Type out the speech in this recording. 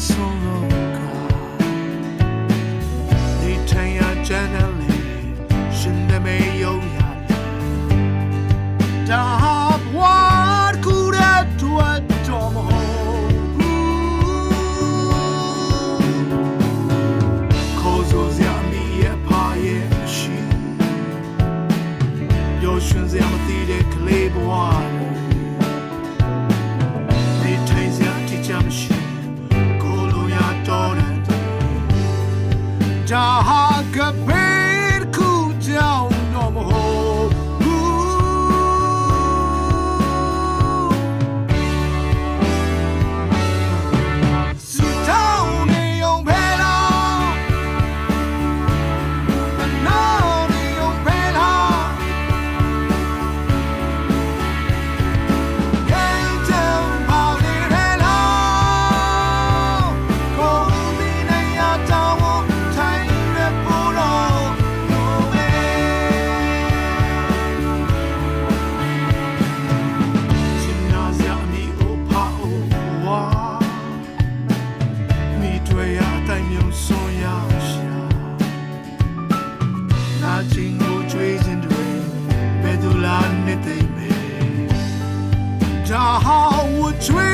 sorrow God. They turn your journal, shouldn't they? Sweet.